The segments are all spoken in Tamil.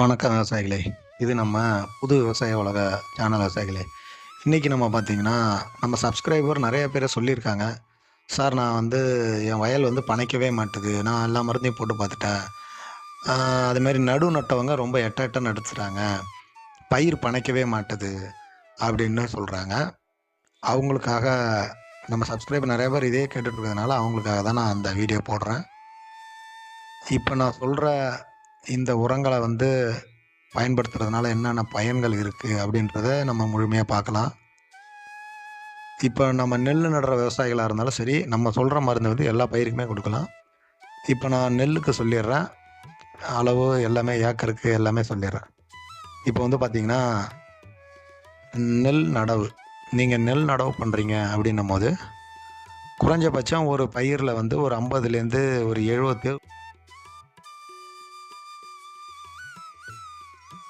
வணக்கம் விவசாயிகளே. இது நம்ம புது விவசாய உலக சேனல் விவசாயிகளே. இன்றைக்கி நம்ம பார்த்திங்கன்னா நம்ம சப்ஸ்கிரைபர் நிறைய பேர் சொல்லியிருக்காங்க. சார் நான் வந்து என் வயல் வந்து பனைக்கவே மாட்டுது. நான் எல்லா மருந்தையும் போட்டு பார்த்துட்டேன். அதுமாரி நடு நட்டவங்க ரொம்ப எட்ட எட்ட நடுத்துறாங்க பயிர் பனைக்கவே மாட்டுது அப்படின்னு சொல்கிறாங்க அவங்களுக்காக நம்ம சப்ஸ்கிரைபர் நிறைய பேர் இதே கேட்டுட்ருக்கிறதுனால அவங்களுக்காக தான் நான் அந்த வீடியோ போடுறேன். இப்போ நான் சொல்கிற இந்த உரங்களை வந்து பயன்படுத்துறதுனால என்னென்ன பயன்கள் இருக்குது அப்படின்றத நம்ம முழுமையாக பார்க்கலாம். இப்போ நம்ம நெல் நடுற விவசாயிகளாக இருந்தாலும் சரி நம்ம சொல்கிற மருந்து வந்து எல்லா பயிருக்குமே கொடுக்கலாம். இப்போ நான் நெல்லுக்கு சொல்லிடுறேன். அளவு எல்லாமே ஏக்கருக்கு எல்லாமே சொல்லிடுறேன். இப்போ வந்து பார்த்திங்கன்னா நெல் நடவு. நீங்கள் நெல் நடவு பண்ணுறீங்க அப்படின்னும் போது குறைஞ்சபட்சம் ஒரு பயிரில் வந்து ஒரு ஐம்பதுலேருந்து ஒரு எழுபத்து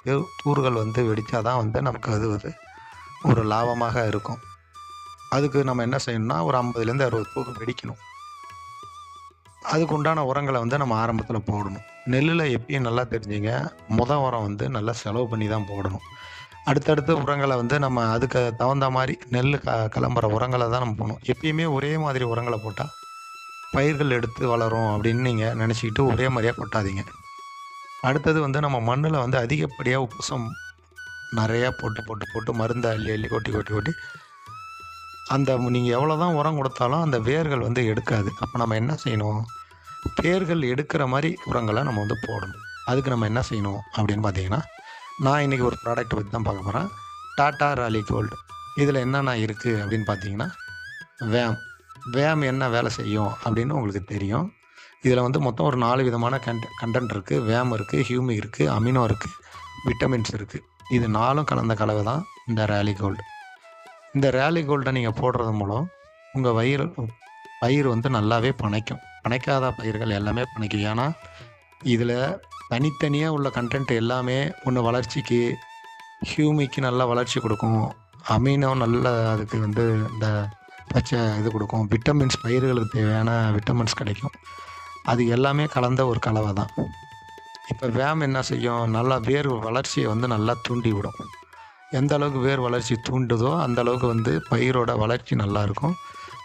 ஏ- தூர்கள் வந்து வெடித்தாதான் வந்து நமக்கு அது ஒரு ஒரு லாபமாக இருக்கும். அதுக்கு நம்ம என்ன செய்யணும்னா ஒரு ஐம்பதுலேருந்து அறுபது தூர் வெடிக்கணும். அதுக்கு உண்டான உரங்களை வந்து நம்ம ஆரம்பத்தில் போடணும். நெல்லில் எப்பயும் நல்லா தெரிஞ்சுங்க. முத உரம் வந்து நல்லா செலவு பண்ணி தான் போடணும். அடுத்தடுத்த உரங்களை வந்து நம்ம அதுக்கு தகுந்த மாதிரி நெல் க கிளம்புற உரங்களை தான் நம்ம போடணும். எப்பயுமே ஒரே மாதிரி உரங்களை போட்டால் பயிர்கள் எடுத்து வளரும் அப்படின்னு நீங்கள் நினச்சிக்கிட்டு ஒரே மாதிரியாக கொட்டாதீங்க. அடுத்தது வந்து நம்ம மண்ணில் வந்து அதிகப்படியாக உப்புசம் நிறையா போட்டு போட்டு போட்டு மருந்து அள்ளி அள்ளி கொட்டி கொட்டி கொட்டி அந்த நீங்கள் எவ்வளோ தான் உரம் கொடுத்தாலும் அந்த வேர்கள் வந்து எடுக்காது. அப்போ நம்ம என்ன செய்யணும்? வேர்கள் எடுக்கிற மாதிரி உரங்களை நம்ம வந்து போடணும். அதுக்கு நம்ம என்ன செய்யணும் அப்படின்னு பார்த்தீங்கன்னா நான் இன்றைக்கி ஒரு ப்ராடக்ட் பற்றி தான் பார்க்க போகிறேன் டாட்டா ராலி கோல்டு. இதில் என்னென்ன இருக்குது அப்படின்னு பார்த்தீங்கன்னா வேம். வேம் என்ன வேலை செய்யும் அப்படின்னு உங்களுக்கு தெரியும். இதில் வந்து மொத்தம் ஒரு நாலு விதமான கண்ட் கண்டென்ட் இருக்குது வேம் இருக்குது ஹியூமி இருக்குது அமினோ இருக்குது விட்டமின்ஸ் இருக்குது இது நாலும் கலந்த கலவை தான் இந்த ரேலி கோல்டு இந்த ரேலி கோல்டை நீங்கள் போடுறது மூலம் உங்கள் வயிறு பயிர் வந்து நல்லாவே பனைக்கும் பனைக்காத பயிர்கள் எல்லாமே பனைக்கும் ஏன்னா இதில் தனித்தனியாக உள்ள கண்டென்ட் எல்லாமே ஒன்று வளர்ச்சிக்கு ஹியூமிக்கு நல்ல வளர்ச்சி கொடுக்கும். அமீனோ நல்ல அதுக்கு வந்து இந்த பச்சை இது கொடுக்கும். விட்டமின்ஸ் பயிர்களுக்கு தேவையான விட்டமின்ஸ் கிடைக்கும். அது எல்லாமே கலந்த ஒரு கலவை தான் இப்போ வேம் என்ன செய்யும்? நல்லா வேர் வளர்ச்சியை வந்து நல்லா தூண்டி விடும் எந்த அளவுக்கு வேர் வளர்ச்சி தூண்டுதோ அந்த அளவுக்கு வந்து பயிரோட வளர்ச்சி நல்லாயிருக்கும்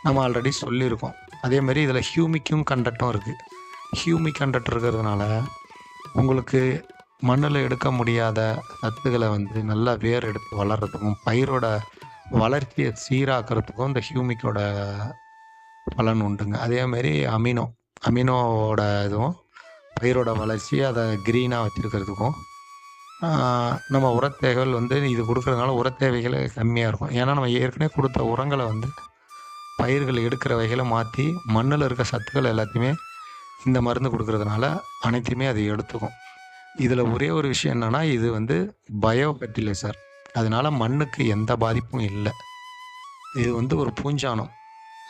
நம்ம ஆல்ரெடி சொல்லியிருக்கோம். அதே மாதிரி இதில் ஹியூமிக்கும் கண்டட்டும் இருக்குது ஹியூமிக் கண்டக்ட் இருக்கிறதுனால உங்களுக்கு மண்ணில் எடுக்க முடியாத சத்துக்களை வந்து நல்லா வேர் எடுத்து வளர்கிறதுக்கும் பயிரோட வளர்ச்சியை சீராக்கிறதுக்கும் இந்த ஹியூமிக்கோட பலன் உண்டுங்க. அதேமாரி அமினோ. அமினோவோட இதுவும் பயிரோட வளர்ச்சி அதை க்ரீனாக வச்சுருக்கிறதுக்கும் நம்ம உரத்தேவைகள் வந்து இது கொடுக்கறதுனால உரத்தேவைகள் கம்மியாக இருக்கும். ஏன்னா நம்ம ஏற்கனவே கொடுத்த உரங்களை வந்து பயிர்கள் எடுக்கிற வகையில் மாற்றி மண்ணில் இருக்க சத்துக்கள் எல்லாத்தையுமே இந்த மருந்து கொடுக்கறதுனால அனைத்தையுமே அது எடுத்துக்கும். இதில் ஒரே ஒரு விஷயம் என்னென்னா இது வந்து பயோ ஃபெர்டிலைசர் அதனால மண்ணுக்கு எந்த பாதிப்பும் இல்லை. இது வந்து ஒரு பூஞ்சானம்.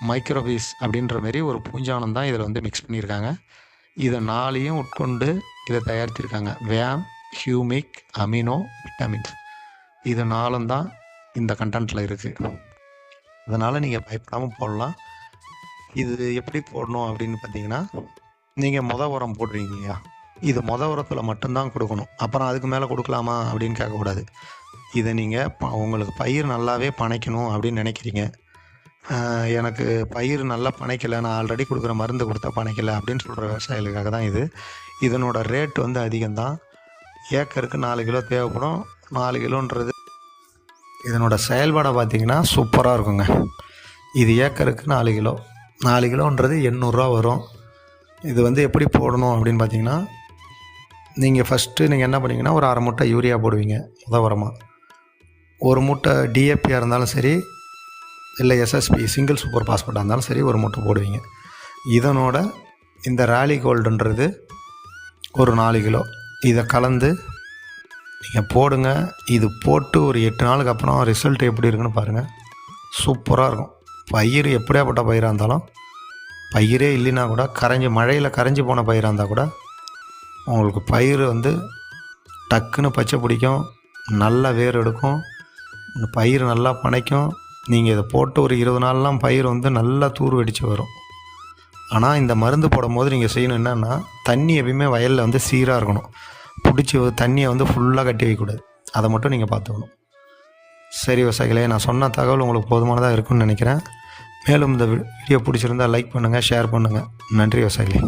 மைக்ரோபீஸ் அப்படின்ற மாதிரி ஒரு பூஞ்சானம் தான் இதில் வந்து மிக்ஸ் பண்ணியிருக்காங்க இதை நாளையும் உட்கொண்டு இதை தயாரித்திருக்காங்க வேம் ஹியூமிக் அமினோ விட்டமின்ஸ் இது நாலும் தான் இந்த கண்டென்ட்டில் இருக்குது அதனால் நீங்கள் பயப்படாமல் போடலாம். இது எப்படி போடணும் அப்படின்னு பார்த்தீங்கன்னா நீங்கள் மொத உரம் போடுறீங்க இல்லையா? இது மொத உரத்தில் மட்டும்தான் கொடுக்கணும். அப்புறம் அதுக்கு மேலே கொடுக்கலாமா அப்படின்னு கேட்கக்கூடாது. இதை நீங்கள் ப உங்களுக்கு பயிர் நல்லாவே பனைக்கணும் அப்படின்னு நினைக்கிறீங்க. எனக்கு பயிர் நல்லா பனைக்கலை நான் ஆல்ரெடி கொடுக்குற மருந்து கொடுத்தா பனைக்கலை அப்படின்னு சொல்கிற விவசாயிகளுக்காக தான் இது. இதனோட ரேட் வந்து அதிகம்தான். ஏக்கருக்கு நாலு கிலோ தேவைப்படும். நாலு கிலோன்றது இதனோட செயல்பாடை பார்த்தீங்கன்னா சூப்பராக இருக்குங்க. இது ஏக்கருக்கு நாலு கிலோ. நாலு கிலோன்றது எண்ணூறுரூவா வரும். இது வந்து எப்படி போடணும் அப்படின்னு பார்த்தீங்கன்னா நீங்கள் ஃபஸ்ட்டு நீங்கள் என்ன பண்ணீங்கன்னா ஒரு அரை மூட்டை யூரியா போடுவீங்க முத ஒரு மூட்டை டிஏபியாக இருந்தாலும் சரி இல்லை எஸ்எஸ்பி சிங்கிள் சூப்பர் பாஸ்போர்ட்டாக இருந்தாலும் சரி ஒரு மூட்டை போடுவீங்க. இதனோட இந்த ராலி கோல்டுன்றது ஒரு நாலு கிலோ. இதை கலந்து நீங்கள் போடுங்க. இது போட்டு ஒரு எட்டு நாளுக்கு அப்புறம் ரிசல்ட் எப்படி இருக்குன்னு பாருங்கள் சூப்பராக இருக்கும். பயிர் எப்படியாப்பட்ட பயிராக இருந்தாலும் பயிரே இல்லைன்னா கூட கரைஞ்சி மழையில் கரைஞ்சி போன பயிராக இருந்தால் கூட உங்களுக்கு பயிர் வந்து டக்குன்னு பச்சை பிடிக்கும். நல்லா வேர் எடுக்கும். பயிர் நல்லா பனைக்கும் நீங்கள் இதை போட்டு ஒரு இருபது நாள்லாம் பயிர் வந்து நல்லா தூர் வெடித்து வரும். ஆனால் இந்த மருந்து போடும்போது நீங்கள் செய்யணும் என்னென்னா தண்ணி எப்பயுமே வயலில் வந்து சீராக இருக்கணும். பிடிச்சி தண்ணியை வந்து ஃபுல்லாக கட்டி வைக்கக்கூடாது. அதை மட்டும் நீங்கள் பார்த்துக்கணும். சரி விவசாயிகளே நான் சொன்ன தகவல் உங்களுக்கு போதுமானதாக இருக்கும்னு நினைக்கிறேன். மேலும் இந்த வீடியோ பிடிச்சிருந்தா லைக் பண்ணுங்கள் ஷேர் பண்ணுங்கள் நன்றி விவசாயிகளே